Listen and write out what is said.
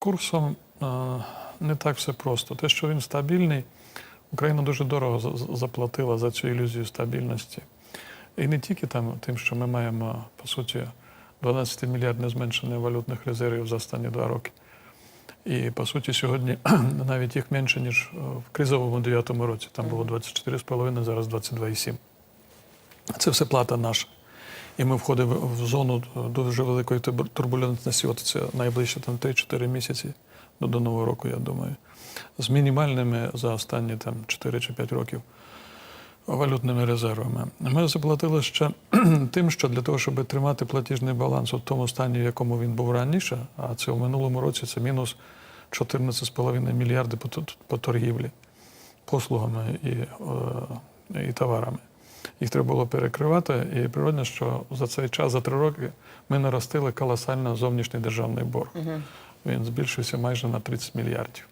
курсом не так все просто. Те, що він стабільний, Україна дуже дорого за- за- заплатила за цю ілюзію стабільності. І не тільки там, тим, що ми маємо, по суті, 12 мільярдне зменшення валютних резервів за останні два роки. І по суті, сьогодні навіть їх менше, ніж е, в кризовому 9 році. Там було 24,5, зараз 22,7. Це все плата наша. І ми входимо в зону дуже великої турбу- турбулентності. От це найближче там 3-4 місяці до, до Нового року, я думаю. З мінімальними за останні там 4 чи 5 років валютними резервами. Ми заплатили ще тим, що для того, щоб тримати платіжний баланс у тому стані, в якому він був раніше, а це в минулому році це мінус 14,5 мільярди по, по торгівлі послугами і, е, і товарами. Їх треба було перекривати, і природно, що за цей час, за три роки, ми наростили колосально зовнішній державний борг. Він збільшився майже на 30 мільярдів.